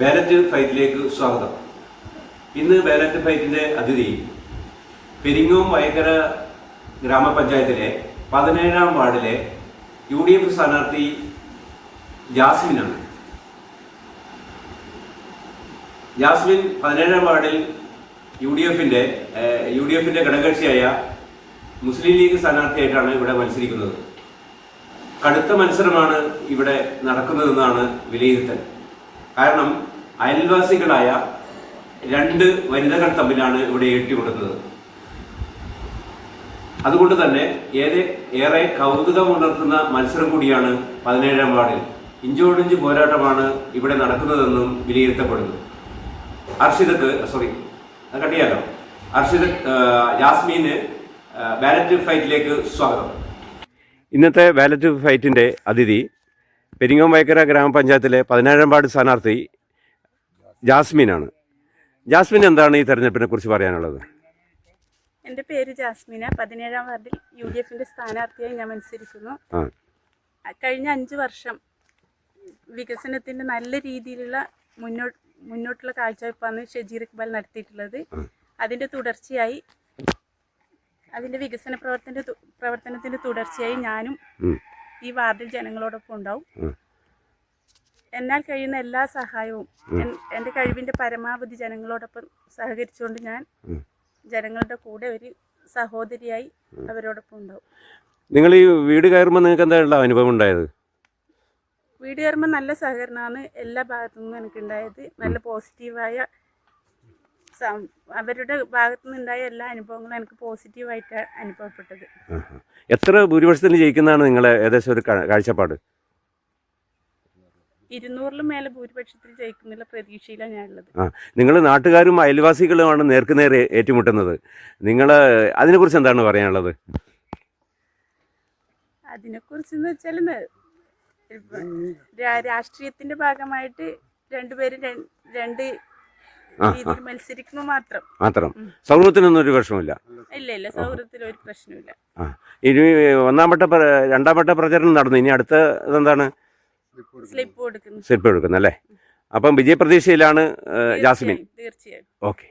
Ballot ഫൈറ്റിലേക്ക് സ്വാഗതം. ഇന്ന് ballot ഫൈറ്റിന്റെ അതിഥി പെരിങ്ങോം വയക്കര ഗ്രാമപഞ്ചായത്തിലെ പതിനേഴാം വാർഡിലെ യു ഡി എഫ് സ്ഥാനാർത്ഥി ജാസ്മിനാണ്. ജാസ്മിൻ പതിനേഴാം വാർഡിൽ യു ഡി എഫിന്റെ യു ഡി എഫിന്റെ ഘടകകക്ഷിയായ മുസ്ലിം ലീഗ് സ്ഥാനാർത്ഥിയായിട്ടാണ് ഇവിടെ മത്സരിക്കുന്നത്. കടുത്ത മത്സരമാണ് ഇവിടെ നടക്കുന്നതെന്നാണ് വിലയിരുത്തൽ. കാരണം അയൽവാസികളായ രണ്ട് വനിതകൾ തമ്മിലാണ് ഇവിടെ ഏറ്റുകൊടുക്കുന്നത് അതുകൊണ്ട് തന്നെ ഏറെ ഏറെ കൗതുകമുണർത്തുന്ന മത്സരം കൂടിയാണ് പതിനേഴാം വാർഡിൽ. ഇഞ്ചോടിഞ്ച് പോരാട്ടമാണ് ഇവിടെ നടക്കുന്നതെന്നും വിലയിരുത്തപ്പെടുന്നു. അർഷിതക്ക് സോറി അത് കട്ടിയാലോ അർഷിത ജാസ്മീന് ബാലറ്റ് ഫൈറ്റിലേക്ക് സ്വാഗതം. ഇന്നത്തെ ബാലറ്റ് ഫൈറ്റിന്റെ അതിഥി പെരിങ്ങോം വയക്കര ഗ്രാമപഞ്ചായത്തിലെ പതിനേഴാം വാർഡ് സ്ഥാനാർത്ഥി ജാസ്മിനാണ്. ജാസ്മിൻ എന്താണ് ഈ തെരഞ്ഞെടുപ്പിനെ കുറിച്ച് പറയാനുള്ളത്? എന്റെ പേര് ജാസ്മിന. പതിനേഴാം വാർഡിൽ യു ഡി എഫിന്റെ സ്ഥാനാർത്ഥിയായി ഞാൻ മത്സരിക്കുന്നു. കഴിഞ്ഞ അഞ്ച് വർഷം വികസനത്തിന്റെ നല്ല രീതിയിലുള്ള മുന്നോട്ട് മുന്നോട്ടുള്ള കാഴ്ചവെപ്പാണ് ഷജീർ ഇക്ബാൽ നടത്തിയിട്ടുള്ളത്. അതിന്റെ തുടർച്ചയായി അതിന്റെ വികസന പ്രവർത്തന പ്രവർത്തനത്തിന്റെ തുടർച്ചയായി ഞാനും ഈ വാർഡിൽ ജനങ്ങളോടൊപ്പം ഉണ്ടാവും. എന്നാൽ കഴിയുന്ന എല്ലാ സഹായവും എൻ- എന്റെ കഴിവിന്റെ പരമാവധി ജനങ്ങളോടൊപ്പം സഹകരിച്ചുകൊണ്ട് ഞാൻ ജനങ്ങളുടെ കൂടെ ഒരു സഹോദരിയായി അവരോടൊപ്പം ഉണ്ടാവും. നിങ്ങൾ ഈ വീട് കയറുമ്പോൾ നിങ്ങൾക്ക് എന്താ അനുഭവം ഉണ്ടായത്? വീട് കയറുമ്പോൾ നല്ല സഹകരണമാണ് എല്ലാ ഭാഗത്തു നിന്നും എനിക്കുണ്ടായത്. നല്ല പോസിറ്റീവായ അവരുടെ ഭാഗത്തു നിന്നുണ്ടായ എല്ലാ അനുഭവങ്ങളും എനിക്ക് പോസിറ്റീവായിട്ട് അനുഭവപ്പെട്ടത്. എത്ര ഭൂരിപക്ഷത്തിന് ജയിക്കുന്നതാണ് നിങ്ങളെ ഏകദേശം ഒരു കാഴ്ചപ്പാട്? ഇരുന്നൂറിലും മേലെ ഭൂരിപക്ഷത്തിൽ ജയിക്കുന്നുള്ള പ്രതീക്ഷയിലാണ് ഞാനുള്ളത്. ആ. നിങ്ങൾ നാട്ടുകാരും അയൽവാസികളുമാണ് നേർക്കുനേർ ഏറ്റുമുട്ടുന്നത്. നിങ്ങൾ അതിനെക്കുറിച്ച് എന്താണ് പറയാനുള്ളത്? അതിനെക്കുറിച്ച് എന്ന് വെച്ചാൽ രാഷ്ട്രീയത്തിന്റെ ഭാഗമായിട്ട് രണ്ടുപേരും രണ്ട് രീതിയിൽ മാത്രം. മാത്രം. സൗഹൃദത്തിനൊന്നും ഒരു പ്രശ്നമില്ല ഇല്ല ഇല്ല സൗഹൃദത്തിൽ ഒരു പ്രശ്നമില്ല. ആ. ഇനി ഒന്നാം വട്ട രണ്ടാം വട്ട പ്രചരണം നടന്നു. ഇനി അടുത്ത ഇതെന്താണ്? സ്ലിപ്പ് കൊടുക്കുന്നു. അല്ലേ? അപ്പം വിജയപ്രതീക്ഷയിലാണ് ജാസ്മിൻ. തീർച്ചയായും. ഓക്കെ.